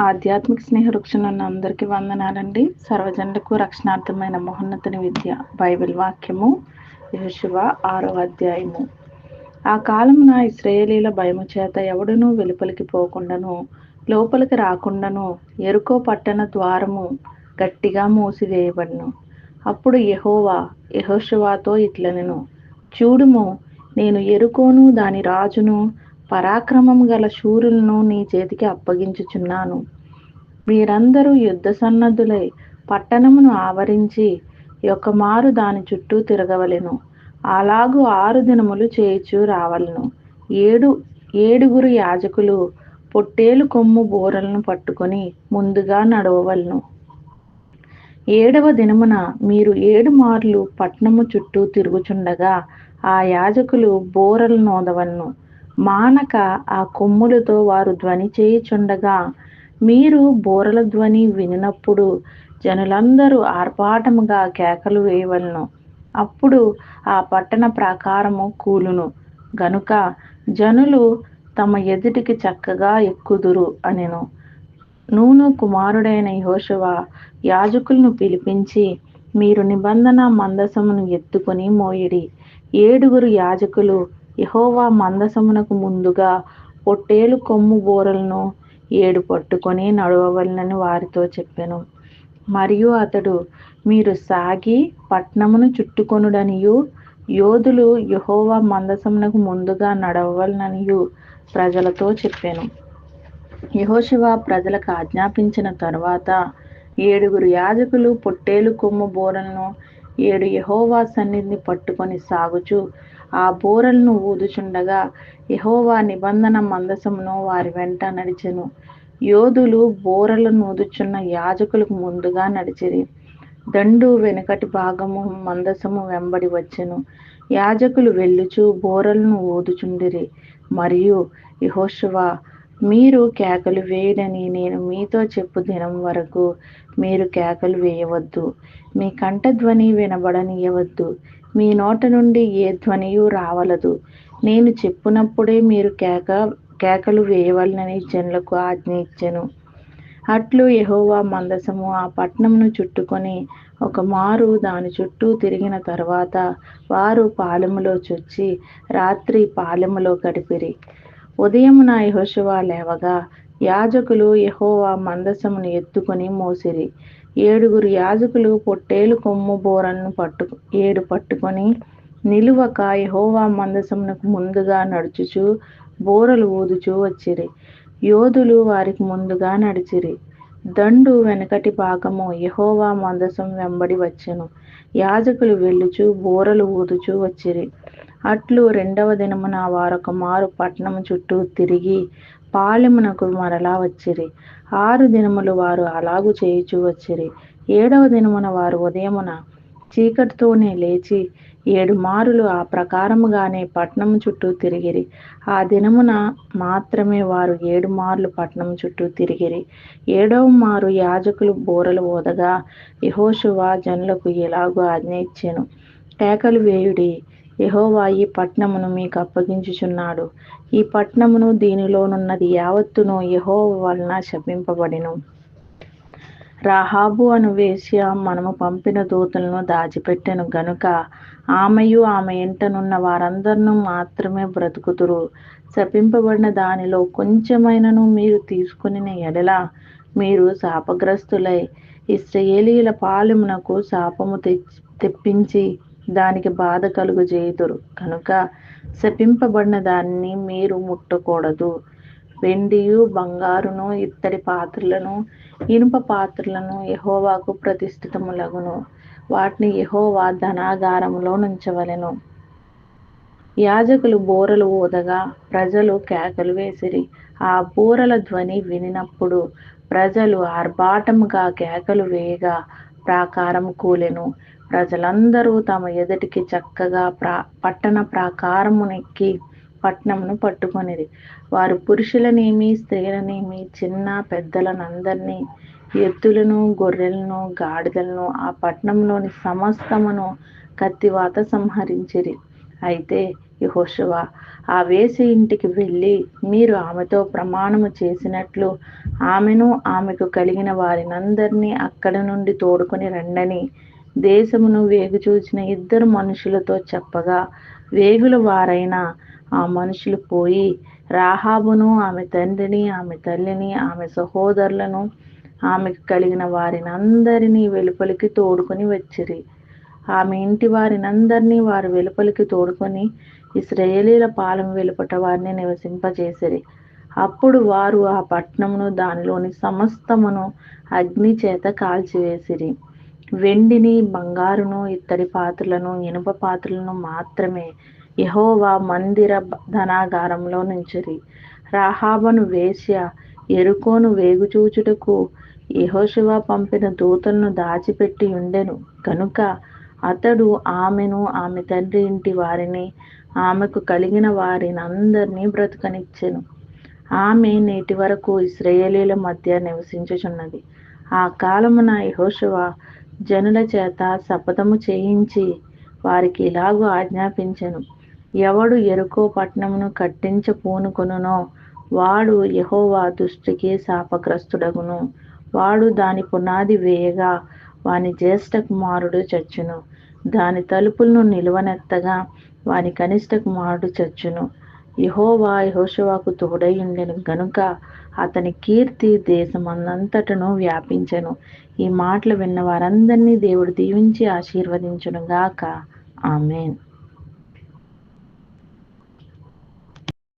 ఆధ్యాత్మిక స్నేహ వృక్షణన్న అందరికీ వందనాలండి. సర్వజనులకు రక్షణార్థమైన మహోన్నతని విద్య. బైబిల్ వాక్యము యోశువ ఆరో అధ్యాయము. ఆ కాలమున ఇస్రాయేలీల భయము చేత ఎవడునూ వెలుపలికి పోకుండాను లోపలికి రాకుండాను ఎరుకో పట్టణ ద్వారము గట్టిగా మూసివేయబడును. అప్పుడు యహోవా యహోశివాతో ఇట్లనెను చూడుము నేను ఎరుకోను దాని రాజును పరాక్రమం గల శూరులను నీ చేతికి అప్పగించుచున్నాను. వీరందరూ యుద్ధ సన్నద్ధులై పట్టణమును ఆవరించి యొక్క మారు దాని చుట్టూ తిరగవలెను. అలాగూ ఆరు దినములు చేయిచు రావలను. ఏడు ఏడుగురు యాజకులు పొట్టేలు కొమ్ము బోరలను పట్టుకొని ముందుగా నడవవలను. ఏడవ దినమున మీరు ఏడు మార్లు పట్నము చుట్టూ తిరుగుచుండగా ఆ యాజకులు బోరలు నోదవలను. మానక ఆ కొమ్ములతో వారు ధ్వని చేయుచుండగా మీరు బోరల ధ్వని వినినప్పుడు జనులందరూ ఆర్పాటముగా కేకలు వేయవలను. అప్పుడు ఆ పట్టణ ప్రాకారము కూలును. గనుక జనులు తమ ఎదుటికి చక్కగా ఎక్కుదురు అనెను. నూను కుమారుడైన యోషవ యాజకులను పిలిపించి మీరు నిబంధన మందసమును ఎత్తుకొని మోయిడి. ఏడుగురు యాజకులు యహోవా మందసమునకు ముందుగా పొట్టేలు కొమ్ము బోరలను ఏడు పట్టుకొని నడవవలనని వారితో చెప్పెను. మరియు అతడు మీరు సాగి పట్నమును చుట్టుకొనుడనియు యోధులు యహోవా మందసమునకు ముందుగా నడవవలననియు ప్రజలతో చెప్పాను. యహోశివ ప్రజలకు ఆజ్ఞాపించిన తర్వాత ఏడుగురు యాజకులు పొట్టేలు కొమ్ము బోరలను ఏడు యహోవా సన్నిధిని పట్టుకొని సాగుచు ఆ బోరలను ఊదుచుండగా యహోవా నిబంధన మందసమును వారి వెంట నడిచెను. యోధులు బోరలను ఊదుచున్న యాజకులకు ముందుగా నడిచిరి. దండు వెనుకటి భాగము మందసము వెంబడి వచ్చెను. యాజకులు వెళ్ళుచు బోరలను ఊదుచుండిరి. మరియు యహోశువ మీరు కేకలు వేయడని నేను మీతో చెప్పు దినం వరకు మీరు కేకలు వేయవద్దు. మీ కంఠధ్వని వినబడనీయవద్దు. మీ నోట నుండి ఏ ధ్వనియు రావలదు. నేను చెప్పునప్పుడే మీరు కేక కేకలు వేయవలనని జనులకు ఆజ్ఞ ఇచ్చెను. అట్లు యహోవా మందసము ఆ పట్నంను చుట్టుకొని ఒక మారు దాని చుట్టూ తిరిగిన తర్వాత వారు పాలెములో చొచ్చి రాత్రి పాలెములో గడిపిరి. ఉదయమున యహోశువ లేవగా యాజకులు యహోవా మందసమును ఎత్తుకొని మోసిరి. ఏడుగురు యాజకులు పొట్టేలు కొమ్ము బోరను పట్టు ఏడు పట్టుకొని నిలువక యహోవా మందసమునకు ముందుగా నడుచుచు బోరలు ఊదుచూ వచ్చిరి. యోధులు వారికి ముందుగా నడిచిరి. దండు వెనకటి భాగము యహోవా మందసం వెంబడి వచ్చెను. యాజకులు వెళ్ళుచు బోరలు ఊదుచూ వచ్చిరి. అట్లు రెండవ దినమున వారొక మారు పట్టణము చుట్టూ తిరిగి పాలెమునకు మరలా వచ్చిరి. ఆరు దినములు వారు అలాగు చేయుచూ వచ్చిరి. ఏడవ దినమున వారు ఉదయమున చీకటితోనే లేచి ఏడు మారులు ఆ ప్రకారముగానే పట్నం చుట్టూ తిరిగిరి. ఆ దినమున మాత్రమే వారు ఏడు మార్లు పట్నం చుట్టూ తిరిగిరి. ఏడవ మారు యాజకులు బోరలు ఓదగా యహోశువా జనులకు ఎలాగో ఆజ్ఞ ఇచ్చాను? కేకలు వేయుడి యహోవా ఈ పట్నమును మీకు అప్పగించుచున్నాడు. ఈ పట్నమును దీనిలోనున్నది యావత్తును యహోవ వలన శపింపబడిను. రాహాబు అను వేశ్య మనము పంపిన దూతలను దాచిపెట్టెను గనుక ఆమెయు ఆమె ఇంటనున్న వారందరినూ మాత్రమే బ్రతుకుతురు. శపింపబడిన దానిలో కొంచెమైనను మీరు తీసుకుని ఎడల మీరు శాపగ్రస్తులై ఇస్రయేలీల పాలెమునకు శాపము తెప్పించి దానికి బాధ కలుగు చేయుదురు కనుక శపింపబడిన దాన్ని మీరు ముట్టకూడదు. వెండియు బంగారును ఇత్తడి పాత్రలను ఇనుప పాత్రలను యహోవాకు ప్రతిష్ఠితములగును. వాటిని యహోవా ధనాగారంలో నుంచవలెను. యాజకులు బోరలు ఊదగా ప్రజలు కేకలు వేసిరి. ఆ బూరల ధ్వని వినినప్పుడు ప్రజలు ఆర్భాటముగా కేకలు వేయగా ప్రాకారం కూలెను. ప్రజలందరూ తమ ఎదుటికి చక్కగా ప్రా పట్టణ ప్రాకారమునెక్కి పట్నమును పట్టుకొనిది వారు పురుషులనేమి స్త్రీలనేమి చిన్న పెద్దలనందరినీ ఎద్దులను గొర్రెలను గాడిదలను ఆ పట్నంలోని సమస్తమును కత్తివాత సంహరించిరి. అయితే యెహోషువ ఆ వేసి ఇంటికి వెళ్ళి మీరు ఆమెతో ప్రమాణము చేసినట్లు ఆమెను ఆమెకు కలిగిన వారినందరినీ అక్కడ నుండి తోడుకొని రండని దేశమును వేగు చూచిన ఇద్దరు మనుషులతో చెప్పగా వేగుల వారైన ఆ మనుషులు పోయి రాహాబును ఆమె తండ్రిని ఆమె తల్లిని ఆమె సహోదరులను ఆమెకు కలిగిన వారినందరినీ వెలుపలికి తోడుకొని వచ్చిరి. ఆమె ఇంటి వారినందరినీ వారు వెలుపలికి తోడుకొని ఇస్రాయేలీల పాలెం వెలుపట వారిని నివసింపజేసిరి. అప్పుడు వారు ఆ పట్నమును దానిలోని సమస్తమును అగ్ని చేత కాల్చివేసిరి. వెండిని బంగారును ఇత్తడి పాత్రలను ఇనుప పాత్రలను మాత్రమే యహోవా మందిర ధనాగారంలో నుంచిరి. రాహాబను వేశ్య ఎరుకోను వేగుచూచుటకు యహోశివ పంపిన దూతలను దాచిపెట్టి ఉండెను. కనుక అతడు ఆమెను ఆమె తండ్రి ఇంటి వారిని ఆమెకు కలిగిన వారిని అందరినీ బ్రతకనిచ్చెను. ఆమె నేటి వరకు ఇస్రాయేలీల మధ్య నివసించుచున్నది. ఆ కాలమున యహోశివ జనుల చేత శపథము చేయించి వారికి ఇలాగూ ఆజ్ఞాపించెను. ఎవడు ఎరుకో పట్టణమును కట్టించ పూనుకొనునో వాడు యహోవా దృష్టికి శాపగ్రస్తుడగును. వాడు దాని పునాది వేయగా వాని జ్యేష్ఠ కుమారుడు చచ్చును. దాని తలుపులను నిలువనెత్తగా వాని కనిష్ట కుమారుడు చచ్చును. యహోవా యహోషువాకు తోడై ఉండెను. గనుక అతని కీర్తి దేశమందంతటను వ్యాపించెను. ఈ మాటలు విన్న వారందరినీ దేవుడు దీవించి ఆశీర్వదించునుగాక. ఆమెన్.